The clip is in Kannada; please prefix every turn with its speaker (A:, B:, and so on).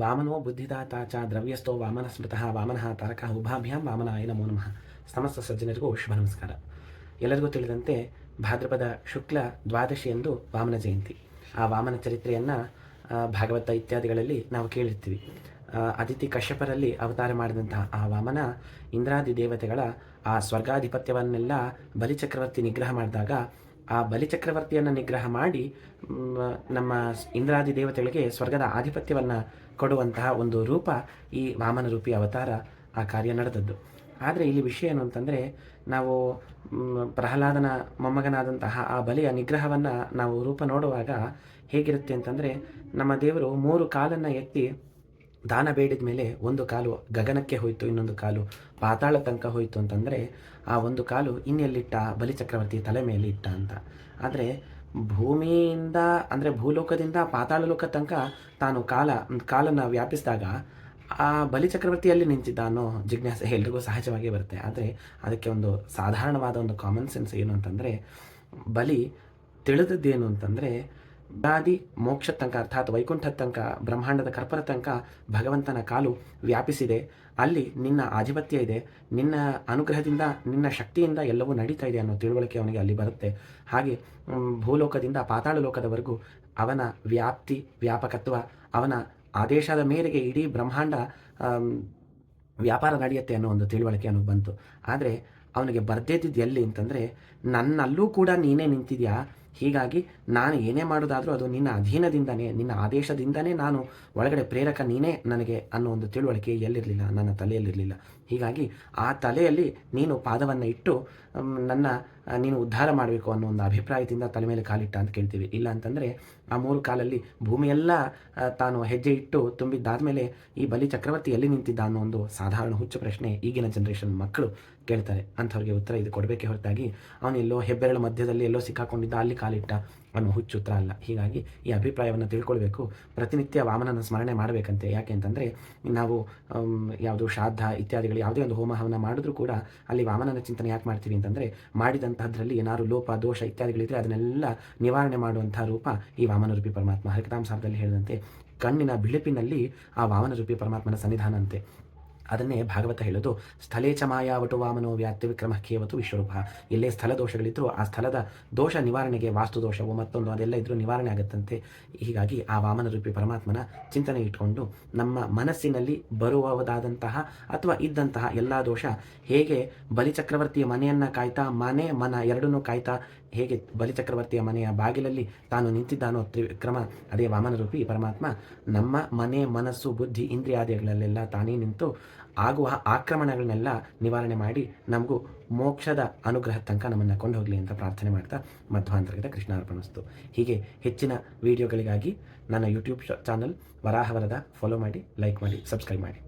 A: ವಾಮನೋ ಬುದ್ಧಿದಾತ ಚ ದ್ರವ್ಯಸ್ಥೋ ವಾಮನ ಸ್ಮೃತಃ ವಾಮನಃ ತಾರಕ ಉಭಾಭ್ಯಾಂ ವಾಮನಾಯ ನಮೋ ನಮಃ. ಸಮಸ್ತ ಸಜ್ಜನರಿಗೂ ಶುಭ ನಮಸ್ಕಾರ. ಎಲ್ಲರಿಗೂ ತಿಳಿದಂತೆ ಭಾದ್ರಪದ ಶುಕ್ಲ ದ್ವಾದಶಿಯಂದು ವಾಮನ ಜಯಂತಿ. ಆ ವಾಮನ ಚರಿತ್ರೆಯನ್ನು ಭಾಗವತ ಇತ್ಯಾದಿಗಳಲ್ಲಿ ನಾವು ಕೇಳಿರ್ತೀವಿ. ಅದಿತಿ ಕಶ್ಯಪರಲ್ಲಿ ಅವತಾರ ಮಾಡಿದಂತಹ ಆ ವಾಮನ ಇಂದ್ರಾದಿ ದೇವತೆಗಳ ಆ ಸ್ವರ್ಗಾಧಿಪತ್ಯವನ್ನೆಲ್ಲ ಬಲಿಚಕ್ರವರ್ತಿ ನಿಗ್ರಹ ಮಾಡಿದಾಗ ಆ ಬಲಿಚಕ್ರವರ್ತಿಯನ್ನು ನಿಗ್ರಹ ಮಾಡಿ ನಮ್ಮ ಇಂದ್ರಾದಿ ದೇವತೆಗಳಿಗೆ ಸ್ವರ್ಗದ ಆಧಿಪತ್ಯವನ್ನು ಕೊಡುವಂತಹ ಒಂದು ರೂಪ ಈ ವಾಮನ ರೂಪಿ ಅವತಾರ ಆ ಕಾರ್ಯ ನಡೆದದ್ದು. ಆದರೆ ಇಲ್ಲಿ ವಿಷಯ ಏನು ಅಂತಂದರೆ, ನಾವು ಪ್ರಹ್ಲಾದನ ಮೊಮ್ಮಗನಾದಂತಹ ಆ ಬಲಿಯ ನಿಗ್ರಹವನ್ನು ನಾವು ರೂಪ ನೋಡುವಾಗ ಹೇಗಿರುತ್ತೆ ಅಂತಂದರೆ, ನಮ್ಮ ದೇವರು ಮೂರು ಕಾಲನ್ನು ಎತ್ತಿ ದಾನ ಬೇಡಿದ ಮೇಲೆ ಒಂದು ಕಾಲು ಗಗನಕ್ಕೆ ಹೋಯಿತು, ಇನ್ನೊಂದು ಕಾಲು ಪಾತಾಳ ತನಕ ಹೋಯಿತು ಅಂತಂದರೆ ಆ ಒಂದು ಕಾಲು ಇನ್ನೆಲ್ಲಿಟ್ಟ? ಬಲಿಚಕ್ರವರ್ತಿ ತಲೆ ಮೇಲೆ ಇಟ್ಟ ಅಂತ. ಆದರೆ ಭೂಮಿಯಿಂದ, ಅಂದರೆ ಭೂಲೋಕದಿಂದ ಪಾತಾಳ ಲೋಕ ತನಕ ತಾನು ಕಾಲ, ಕಾಲನ್ನು ವ್ಯಾಪಿಸಿದಾಗ ಆ ಬಲಿಚಕ್ರವರ್ತಿಯಲ್ಲಿ ನಿಂತಿದ್ದ ಅನ್ನೋ ಜಿಜ್ಞಾಸೆ ಎಲ್ರಿಗೂ ಸಹಜವಾಗಿ ಬರುತ್ತೆ. ಆದರೆ ಅದಕ್ಕೆ ಒಂದು ಸಾಧಾರಣವಾದ ಒಂದು ಕಾಮನ್ ಸೆನ್ಸ್ ಏನು ಅಂತಂದರೆ ಬಲಿ ತಿಳಿದದ್ದೇನು ಅಂತಂದರೆ ಬಾದಿ ಮೋಕ್ಷ ತನಕ ಅರ್ಥಾತ್ ವೈಕುಂಠದ ತನಕ, ಬ್ರಹ್ಮಾಂಡದ ಕರ್ಪರ ತನಕ ಭಗವಂತನ ಕಾಲು ವ್ಯಾಪಿಸಿದೆ. ಅಲ್ಲಿ ನಿನ್ನ ಆಧಿಪತ್ಯ ಇದೆ. ನಿನ್ನ ಅನುಗ್ರಹದಿಂದ, ನಿನ್ನ ಶಕ್ತಿಯಿಂದ ಎಲ್ಲವೂ ನಡೀತಾ ಇದೆ ಅನ್ನೋ ತಿಳುವಳಿಕೆ ಅವನಿಗೆ ಅಲ್ಲಿ ಬರುತ್ತೆ. ಹಾಗೆ ಭೂಲೋಕದಿಂದ ಪಾತಾಳ ಲೋಕದವರೆಗೂ ಅವನ ವ್ಯಾಪ್ತಿ, ವ್ಯಾಪಕತ್ವ, ಅವನ ಆದೇಶದ ಮೇರೆಗೆ ಇಡೀ ಬ್ರಹ್ಮಾಂಡ ವ್ಯಾಪಾರ ನಡೆಯುತ್ತೆ ಅನ್ನೋ ಒಂದು ತಿಳುವಳಿಕೆ ಅವನಿಗೆ ಬಂತು. ಆದರೆ, ಅವನಿಗೆ ಬರ್ದೇದಿದ್ದು ಎಲ್ಲಿ ಅಂತಂದರೆ, ನನ್ನಲ್ಲೂ ಕೂಡ ನೀನೇ ನಿಂತಿದ್ಯಾ? ಹೀಗಾಗಿ ನಾನು ಏನೇ ಮಾಡೋದಾದರೂ ಅದು ನಿನ್ನ ಅಧೀನದಿಂದನೇ, ನಿನ್ನ ಆದೇಶದಿಂದನೇ ನಾನು ಒಳಗಡೆ ಪ್ರೇರಕ ನೀನೇ ನನಗೆ ಅನ್ನೋ ಒಂದು ತಿಳುವಳಿಕೆ ಎಲ್ಲಿರಲಿಲ್ಲ, ನನ್ನ ತಲೆಯಲ್ಲಿರಲಿಲ್ಲ. ಹೀಗಾಗಿ ಆ ತಲೆಯಲ್ಲಿ ನೀನು ಪಾದವನ್ನು ಇಟ್ಟು ನನ್ನ ನೀನು ಉದ್ಧಾರ ಮಾಡಬೇಕು ಅನ್ನೋ ಒಂದು ಅಭಿಪ್ರಾಯದಿಂದ ತಲೆ ಮೇಲೆ ಕಾಲಿಟ್ಟ ಅಂತ ಕೇಳ್ತೀವಿ. ಇಲ್ಲ ಅಂತಂದರೆ ಆ ಮೂರು ಕಾಲಲ್ಲಿ ಭೂಮಿಯೆಲ್ಲ ತಾನು ಹೆಜ್ಜೆ ಇಟ್ಟು ತುಂಬಿದ್ದಾದಮೇಲೆ ಈ ಬಲಿ ಚಕ್ರವರ್ತಿ ಎಲ್ಲಿ ನಿಂತಿದ್ದ ಅನ್ನೋ ಒಂದು ಸಾಧಾರಣ ಹುಚ್ಚು ಪ್ರಶ್ನೆ ಈಗಿನ ಜನ್ರೇಷನ್ ಮಕ್ಕಳು ಕೇಳ್ತಾರೆ. ಅಂಥವ್ರಿಗೆ ಉತ್ತರ ಇದು ಕೊಡಬೇಕೇ ಹೊರತಾಗಿ ಅವನು ಎಲ್ಲೋ ಹೆಬ್ಬೆರಳ ಮಧ್ಯದಲ್ಲಿ ಎಲ್ಲೋ ಸಿಕ್ಕಾಕೊಂಡಿದ್ದ ಅಲ್ಲಿ ಕಾಲಿಟ್ಟ ಅನ್ನೋ ಹುಚ್ಚು ಉತ್ತರ ಅಲ್ಲ. ಹೀಗಾಗಿ ಈ ಅಭಿಪ್ರಾಯವನ್ನು ತಿಳ್ಕೊಳ್ಬೇಕು. ಪ್ರತಿನಿತ್ಯ ವಾಮನನ ಸ್ಮರಣೆ ಮಾಡಬೇಕಂತೆ. ಯಾಕೆ ಅಂತಂದರೆ ನಾವು ಯಾವುದು ಶ್ರಾದ್ದ ಇತ್ಯಾದಿಗಳು ಯಾವುದೇ ಒಂದು ಹೋಮ ಹವನ ಮಾಡಿದ್ರೂ ಕೂಡ ಅಲ್ಲಿ ವಾಮನನ ಚಿಂತನೆ ಯಾಕೆ ಮಾಡ್ತೀವಿ ಅಂತಂದರೆ ಮಾಡಿದಂತಹದ್ರಲ್ಲಿ ಏನಾದ್ರು ಲೋಪ, ದೋಷ ಇತ್ಯಾದಿಗಳಿದ್ರೆ ಅದನ್ನೆಲ್ಲ ನಿವಾರಣೆ ಮಾಡುವಂತಹ ರೂಪ ಈ ವಾಮನ ರೂಪಿ ಪರಮಾತ್ಮ ಹರಿಕತಾಂಸಾರದಲ್ಲಿ ಹೇಳಿದಂತೆ ಕಣ್ಣಿನ ಬಿಳುಪಿನಲ್ಲಿ ಆ ವಾಮನರೂಪಿ ಪರಮಾತ್ಮನ ಸನ್ನಿಧಾನ ಅಂತೆ. ಅದನ್ನೇ ಭಾಗವತ ಹೇಳೋದು, ಸ್ಥಳೇ ಚ ಮಾಯಾವಟು ವಾಮನೋ ವ್ಯಾತ್ಯ ವಿಕ್ರಮ ಕೇವತು ವಿಶ್ವರೂಪ. ಎಲ್ಲೇ ಸ್ಥಳ ದೋಷಗಳಿದ್ರೂ ಆ ಸ್ಥಳದ ದೋಷ ನಿವಾರಣೆಗೆ ವಾಸ್ತು ದೋಷವು ಮತ್ತೊಂದು ಅದೆಲ್ಲ ಇದ್ರೂ ನಿವಾರಣೆ ಆಗುತ್ತಂತೆ. ಹೀಗಾಗಿ ಆ ವಾಮನ ರೂಪಿ ಪರಮಾತ್ಮನ ಚಿಂತನೆ ಇಟ್ಕೊಂಡು ನಮ್ಮ ಮನಸ್ಸಿನಲ್ಲಿ ಬರುವುದಾದಂತಹ ಅಥವಾ ಇದ್ದಂತಹ ಎಲ್ಲ ದೋಷ ಹೇಗೆ ಬಲಿಚಕ್ರವರ್ತಿಯ ಮನೆಯನ್ನು ಕಾಯ್ತಾ, ಮನೆ, ಮನ ಎರಡನ್ನೂ ಕಾಯ್ತಾ ಹೇಗೆ ಬಲಿಚಕ್ರವರ್ತಿಯ ಮನೆಯ ಬಾಗಿಲಲ್ಲಿ ತಾನು ನಿಂತಿದ್ದಾನೋ ತ್ರಿವಿಕ್ರಮ, ಅದೇ ವಾಮನ ರೂಪಿ ಪರಮಾತ್ಮ ನಮ್ಮ ಮನೆ, ಮನಸ್ಸು, ಬುದ್ಧಿ, ಇಂದ್ರಿಯಾದಿಗಳಲ್ಲೆಲ್ಲ ತಾನೇ ನಿಂತು ಆಗುವ ಆಕ್ರಮಣಗಳನ್ನೆಲ್ಲ ನಿವಾರಣೆ ಮಾಡಿ ನಮಗೂ ಮೋಕ್ಷದ ಅನುಗ್ರಹ ತನಕ ನಮ್ಮನ್ನು ಕೊಂಡು ಹೋಗಲಿ ಅಂತ ಪ್ರಾರ್ಥನೆ ಮಾಡ್ತಾ ಮಧ್ವಾಂತರ್ಗತ ಕೃಷ್ಣಾರ್ಪಣಿಸ್ತು ಹೀಗೆ ಹೆಚ್ಚಿನ ವಿಡಿಯೋಗಳಿಗಾಗಿ ನನ್ನ ಯೂಟ್ಯೂಬ್ ಚಾನಲ್ ವರಾಹವರದ ಫಾಲೋ ಮಾಡಿ ಲೈಕ್ ಮಾಡಿ ಸಬ್ಸ್ಕ್ರೈಬ್ ಮಾಡಿ.